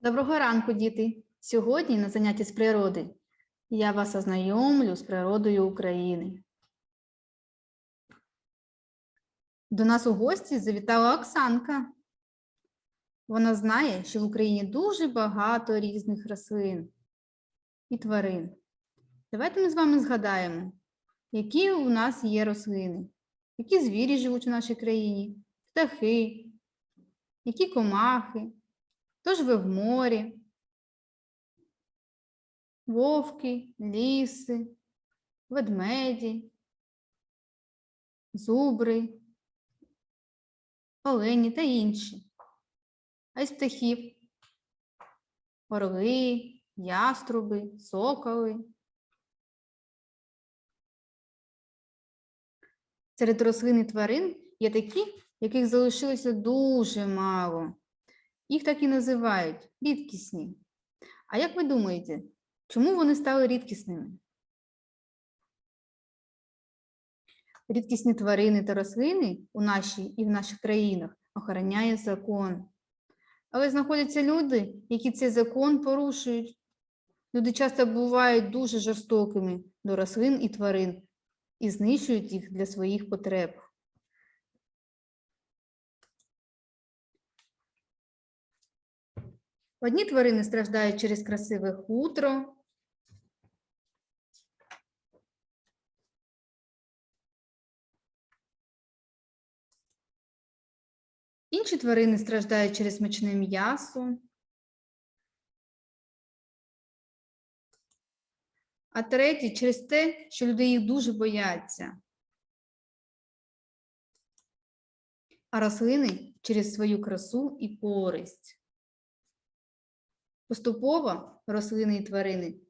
Доброго ранку, діти! Сьогодні на занятті з природи я вас ознайомлю з природою України. До нас у гості завітала Оксанка. Вона знає, що в Україні дуже багато різних рослин і тварин. Давайте ми з вами згадаємо, які у нас є рослини, які звірі живуть у нашій країні, птахи, які комахи. Хто живе в морі? Вовки, ліси, ведмеді, зубри, олені та інші. А із птахів орли, яструби, соколи. Серед рослин і тварин є такі, яких залишилося дуже мало. Їх так і називають рідкісні. А як ви думаєте, чому вони стали рідкісними? Рідкісні тварини та рослини у нашій і в наших країнах охороняє закон. Але знаходяться люди, які цей закон порушують. Люди часто бувають дуже жорстокими до рослин і тварин і знищують їх для своїх потреб. Одні тварини страждають через красиве хутро. Інші тварини страждають через смачне м'ясо. А треті через те, що люди їх дуже бояться. А рослини через свою красу і користь. Поступово рослини і тварини.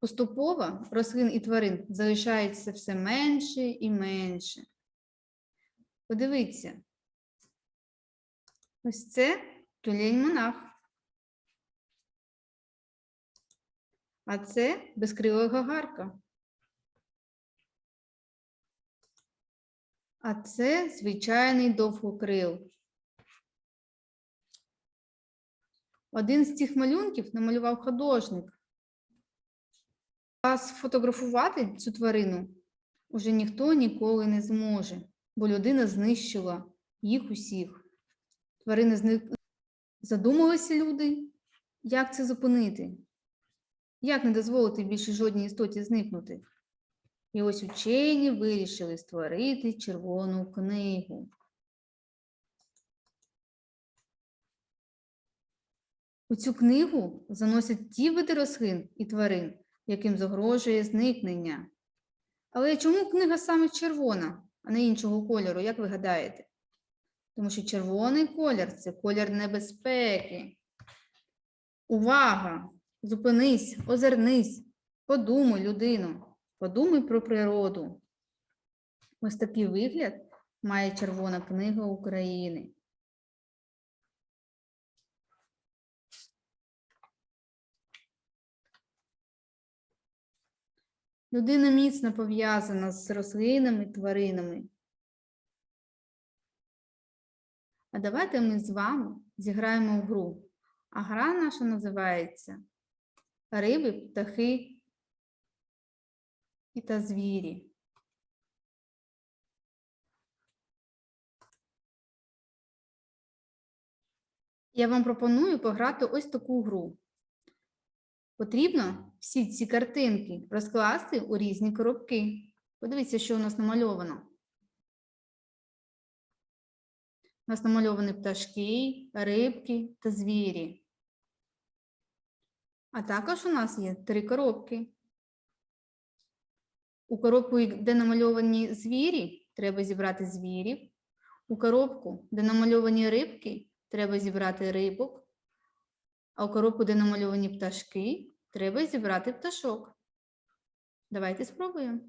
Поступово рослин і тварин залишається все менше і менше. Подивіться. Ось це тюлень монах. А це безкрила гагарка. А це звичайний довгокрил. Один з цих малюнків намалював художник. А сфотографувати цю тварину уже ніхто ніколи не зможе, бо людина знищила їх усіх. Тварини зник... Задумалися люди, як це зупинити? Як не дозволити більше жодній істоті зникнути? І ось учені вирішили створити червону книгу. У цю книгу заносять ті види рослин і тварин, яким загрожує зникнення. Але чому книга саме червона, а не іншого кольору, як ви гадаєте? Тому що червоний колір це колір небезпеки. Увага! Зупинись, озирнись, подумай, людино, подумай про природу. Ось такий вигляд має Червона книга України. Людина міцно пов'язана з рослинами, тваринами. А давайте ми з вами зіграємо в гру. А гра наша називається Риби, птахи і та звірі. Я вам пропоную пограти ось таку гру. Потрібно всі ці картинки розкласти у різні коробки. Подивіться, що у нас намальовано. У нас намальовані пташки, рибки та звірі. А також у нас є три коробки. У коробку, де намальовані звірі, треба зібрати звірів. У коробку, де намальовані рибки, треба зібрати рибок. А у коробку, де намальовані пташки, треба зібрати пташок. Давайте спробуємо.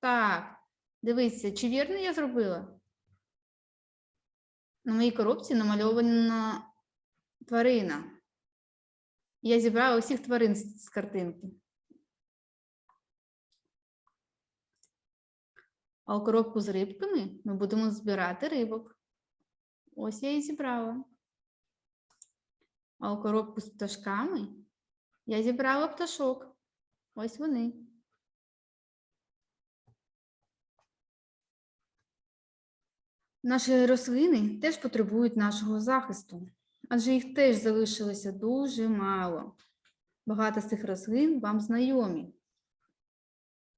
Так, дивіться, чи вірно я зробила? На моїй коробці намальована тварина. Я зібрала усіх тварин з картинки. А у коробку з рибками ми будемо збирати рибок. Ось я і зібрала. А у коробку з пташками я зібрала пташок. Ось вони. Наші рослини теж потребують нашого захисту, адже їх теж залишилося дуже мало. Багато з цих рослин вам знайомі.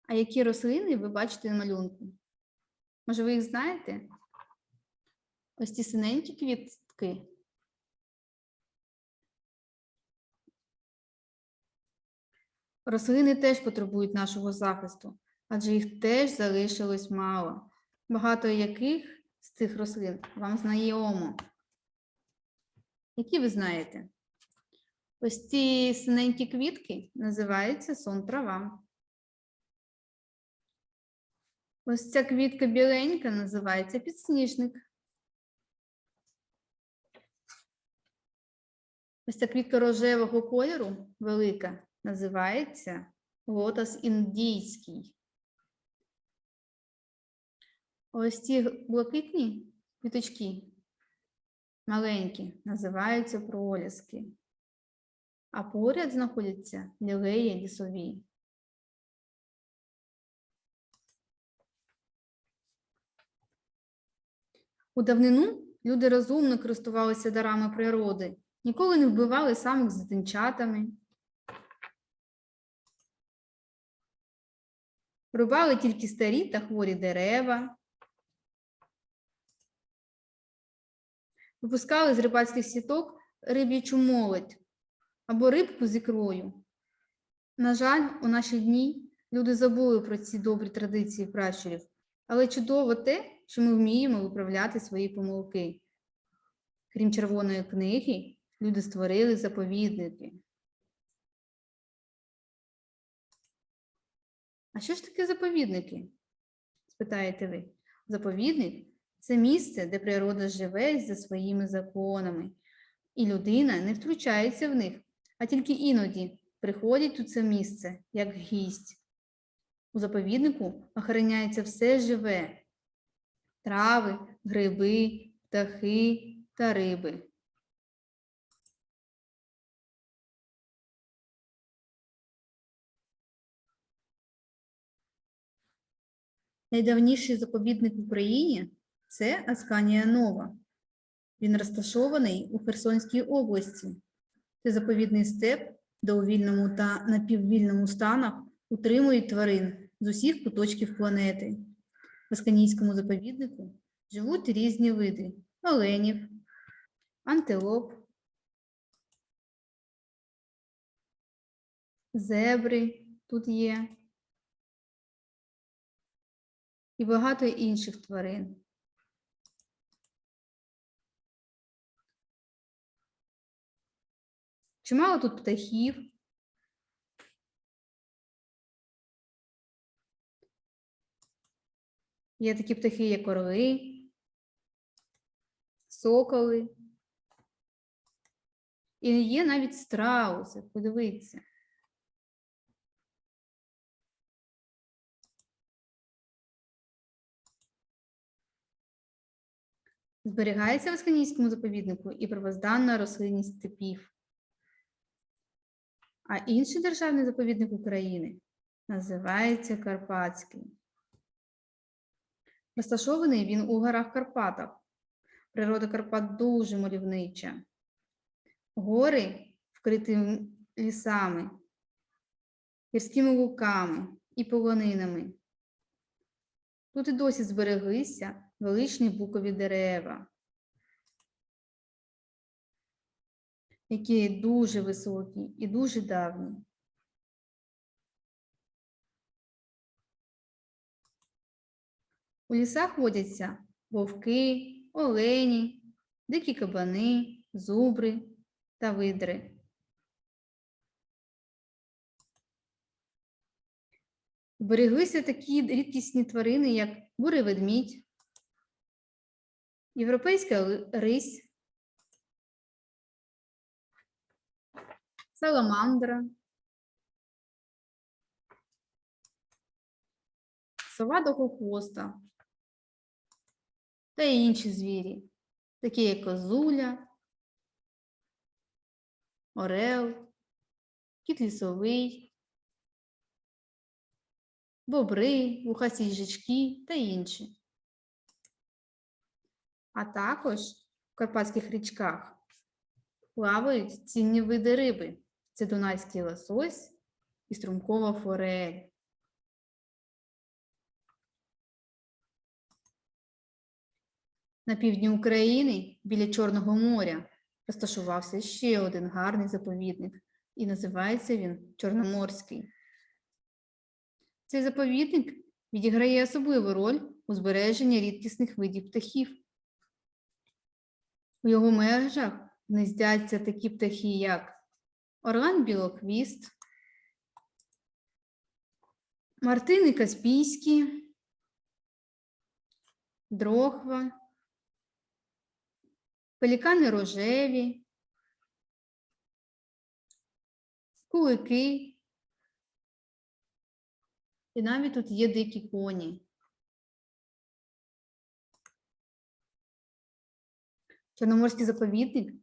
А які рослини ви бачите на малюнку? Може, ви їх знаєте? Ось ці синенькі квітки. Рослини теж потребують нашого захисту, адже їх теж залишилось мало. Багато яких з цих рослин вам знайомо. Які ви знаєте? Ось ці синенькі квітки називаються сон трава. Ось ця квітка біленька називається підсніжник. Ось ця квітка рожевого кольору велика називається лотос індійський. Ось ці блакитні квіточки маленькі називаються проліски, а поряд знаходяться лілеї лісові. У давнину люди розумно користувалися дарами природи, ніколи не вбивали самих з дитинчатами. Рубали тільки старі та хворі дерева. Випускали з рибацьких сіток риб'ячу молодь або рибку з ікрою. На жаль, у наші дні люди забули про ці добрі традиції пращурів, але чудово те, що ми вміємо виправляти свої помилки. Крім червоної книги, люди створили заповідники. А що ж таке заповідники? спитаєте ви. Заповідник це місце, де природа живе за своїми законами, і людина не втручається в них, а тільки іноді приходить у це місце як гість. У заповіднику охороняється все живе трави, гриби, птахи та риби. Найдавніший заповідник в Україні це Асканія Нова. Він розташований у Херсонській області. Це заповідний степ, де у вільному та напіввільному станах утримують тварин з усіх куточків планети. В Асканійському заповіднику живуть різні види оленів, антилоп, зебри тут є і багато інших тварин. Чимало тут птахів. Є такі птахи, як орли, соколи. І є навіть страуси, подивіться. Зберігається в Асканійському заповіднику і первозданна рослинність степів. А інший державний заповідник України називається Карпатський. Розташований він у горах Карпатах. Природа Карпат дуже мальовнича. Гори вкриті лісами, гірськими луками і полонинами. Тут і досі збереглися величні букові дерева, які дуже високі і дуже давні. У лісах водяться вовки, олені, дикі кабани, зубри та видри. Збереглися такі рідкісні тварини, як бурий ведмідь, європейська рись, саламандра, сова довгохвоста, та інші звірі, такі як козуля, орел, кіт лісовий, бобри, вухасті їжачки та інші. А також в карпатських річках плавають цінні види риби. Це дунайський лосось і струмкова форель. На півдні України біля Чорного моря розташувався ще один гарний заповідник, і називається він Чорноморський. Цей заповідник відіграє особливу роль у збереженні рідкісних видів птахів. У його межах гнездяться такі птахи, як орлан білоквіст, мартини каспійські, дрохва, пелікани рожеві, кулики. І навіть тут є дикі коні. Чорноморський заповідник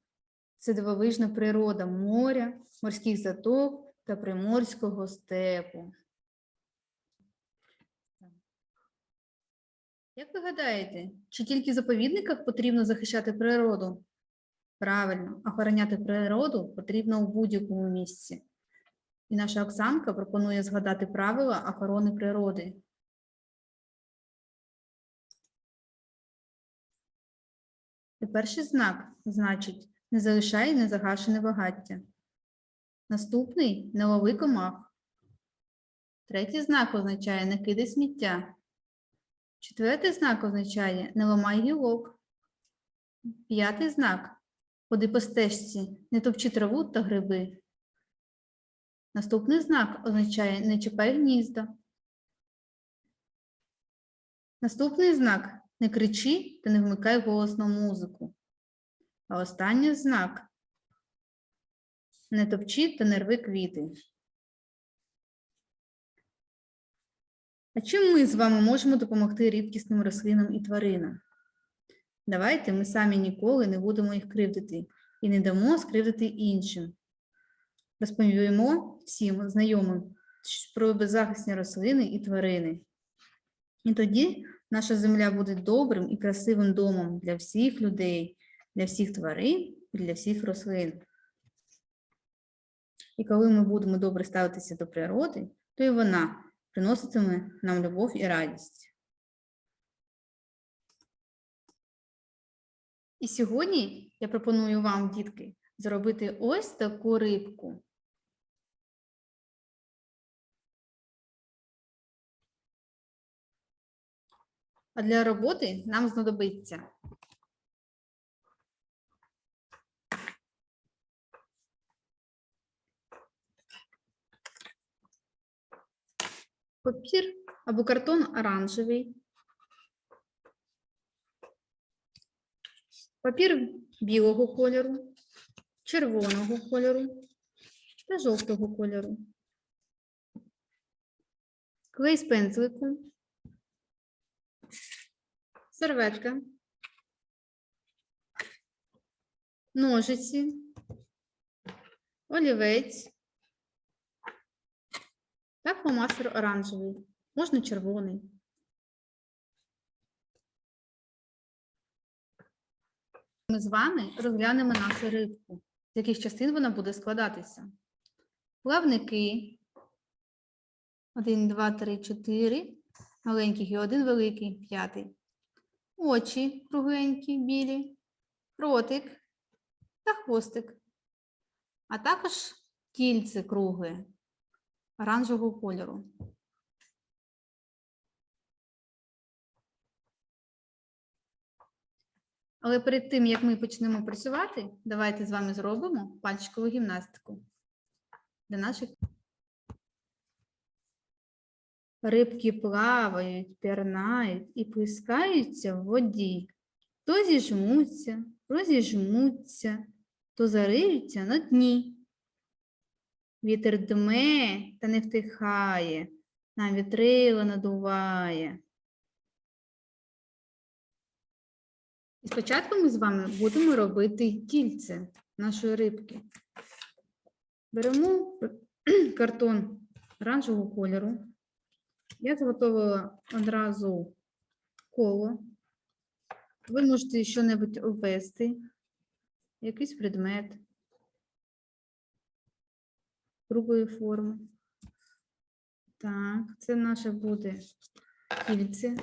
це дивовижна природа моря, морських заток та приморського степу. Як ви гадаєте, чи тільки в заповідниках потрібно захищати природу? Правильно, охороняти природу потрібно у будь-якому місці. І наша Оксанка пропонує згадати правила охорони природи. Перший знак значить не залишай незагашене багаття. Наступний не лови комах. Третій знак означає не кидай сміття. Четвертий знак означає не ламай гілок. П'ятий знак ходи по стежці, не топчи траву та гриби. Наступний знак означає не чіпай гнізда. Наступний знак не кричи та не вмикай голосно музику. А останній знак не топчи та не рви квіти. А чим ми з вами можемо допомогти рідкісним рослинам і тваринам? Давайте ми самі ніколи не будемо їх кривдити і не дамо скривдити іншим. Розповімо всім знайомим про беззахисні рослини і тварини. І тоді наша земля буде добрим і красивим домом для всіх людей, для всіх тварин і для всіх рослин. І коли ми будемо добре ставитися до природи, то і вона приноситиме нам любов і радість. І сьогодні я пропоную вам, дітки, зробити ось таку рибку. А для роботи нам знадобиться папір або картон оранжевий, папір білого кольору, червоного кольору та жовтого кольору. Клей з пензликом, серветка, ножиці, олівець та фломастер оранжевий, можна червоний. Ми з вами розглянемо нашу рибку, з яких частин вона буде складатися. Плавники. Один, два, три, чотири. Маленьких і один великий, п'ятий. Очі кругленькі, білі, ротик та хвостик. А також кільце кругле оранжевого кольору. Але перед тим, як ми почнемо працювати, давайте з вами зробимо пальчикову гімнастику для наших. Рибки плавають, пірнають і плескаються в воді. То зіжмуться, розіжмуться, то зариються на дні. Вітер дме та не втихає, нам вітрило надуває. І спочатку ми з вами будемо робити кільце нашої рибки. Беремо картон оранжевого кольору. Я зготовила одразу коло. Ви можете що-небудь обвести, якийсь предмет круглої форми. Так, це наше буде кільце.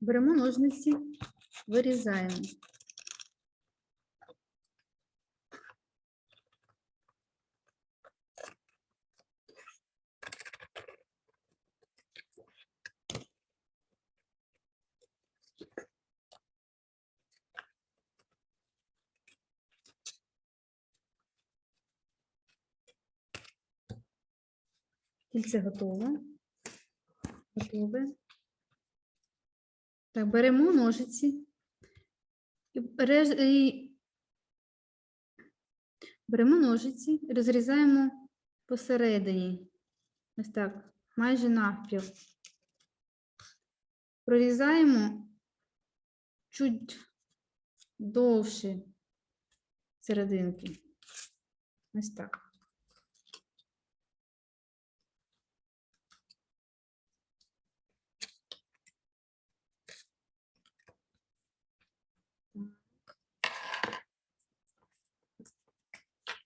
Беремо ножниці, вирізаємо. Кільце готове. Готове. Так, беремо ножиці і, беремо ножиці розрізаємо посередині. Ось так, майже навпіл. Прорізаємо чуть довше серединки. Ось так.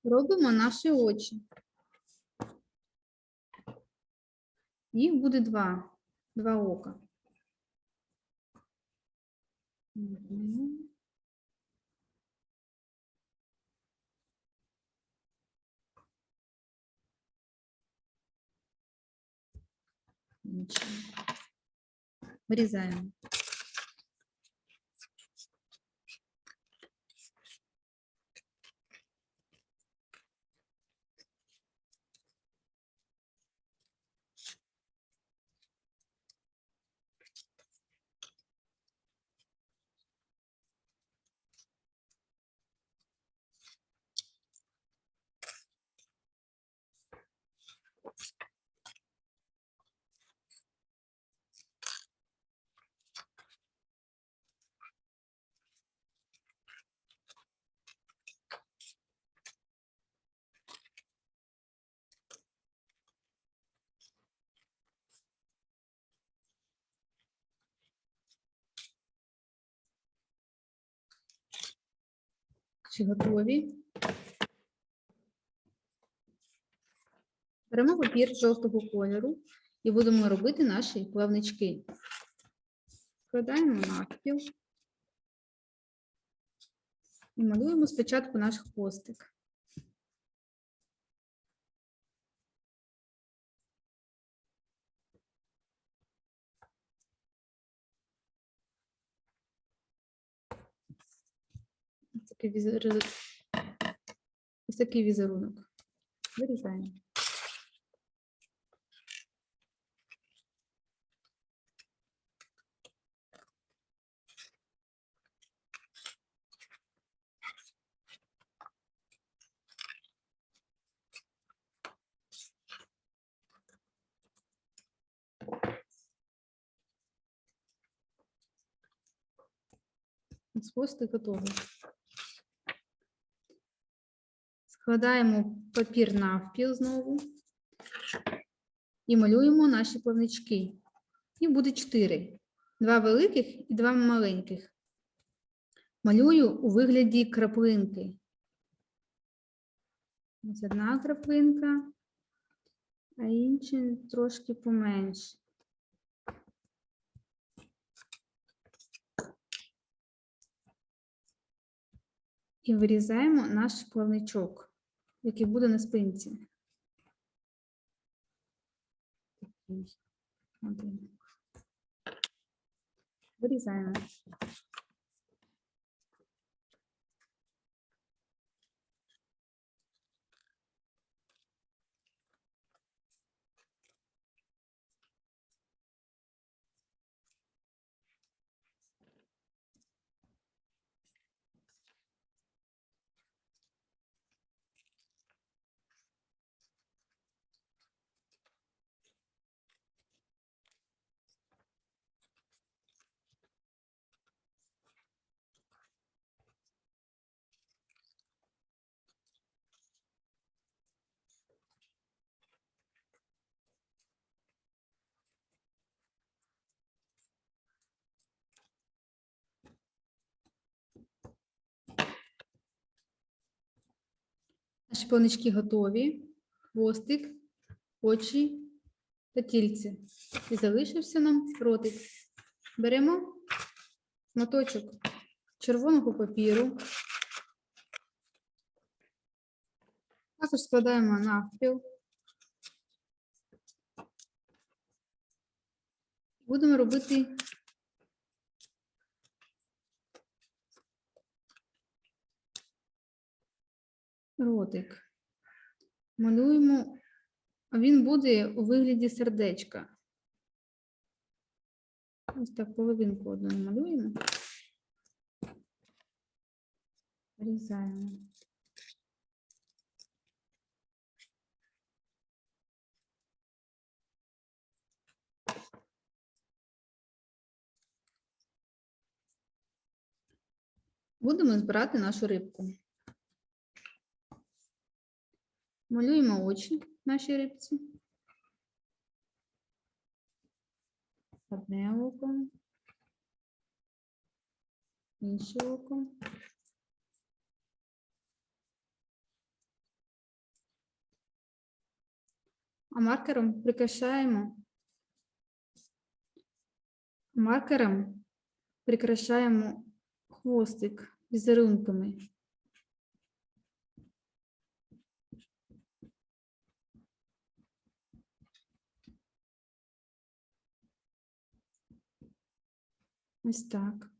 Робимо наші очі. Їх буде два, два ока. Мгм. Нічого. Вирізаємо. Чи готові? Беремо папір жовтого кольору і будемо робити наші плавнички. Складаємо навпіл і малюємо спочатку наш хвостик. Ось такий візер- Ось такий візерунок. Вирізаємо. Хвостик готовий. Складаємо папір навпіл знову і малюємо наші плавнички. Їх буде чотири. Два великих і два маленьких. Малюю у вигляді краплинки. Ось одна краплинка, а інші трошки поменше. І вирізаємо наш плавничок, який буде на спинці. Вирізаємо. Планички готові. Хвостик, очі та тільце. І залишився нам ротик. Беремо моточок червоного папіру. Також складаємо навпіл. Будемо робити ротик. Малюємо, він буде у вигляді сердечка. Ось так половинку одну малюємо. Різаємо. Будемо збирати нашу рибку. Малюємо очі нашій рибці. Одне око. Інше око. А маркером прикрашаємо. Маркером прикрашаємо хвостик візерунками. Ось так.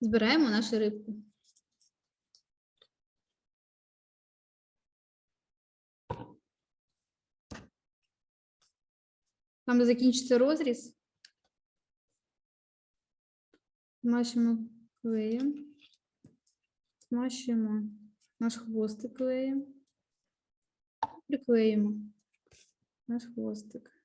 Збираємо нашу рибку. Там закінчиться розріз. Змащуємо клеєм. Змащуємо наш хвостик клеєм. Приклеїмо наш хвостик.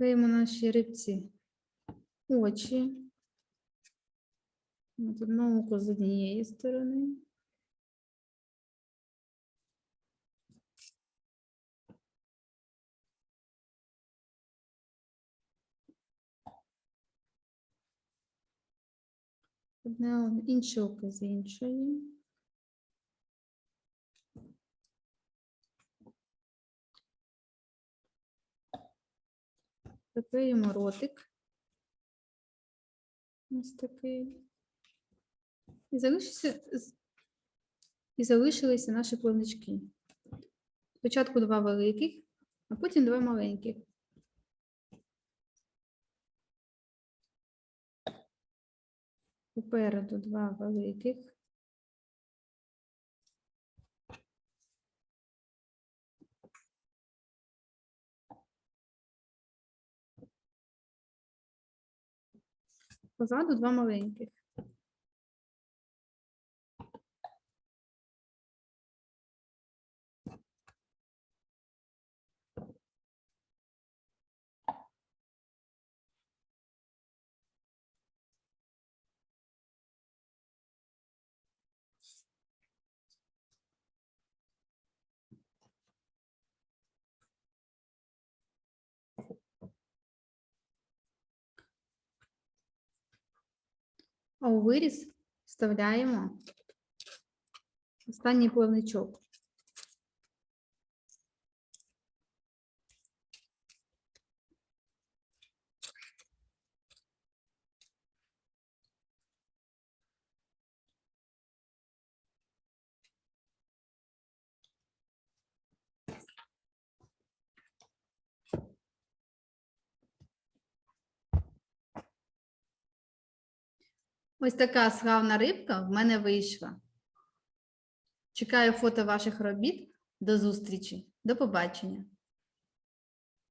Клеїмо наші рибці очі. От одне око з однієї сторони. Одне інше око з іншої. Приклеїмо ротик. Ось такий. І залишився, з- і залишилися наші плавнички. Спочатку два великих, а потім два маленьких. Попереду два великих. Позаду два маленьких. А у виріс вставляємо останній плавничок. Ось така славна рибка в мене вийшла. Чекаю фото ваших робіт. До зустрічі. До побачення.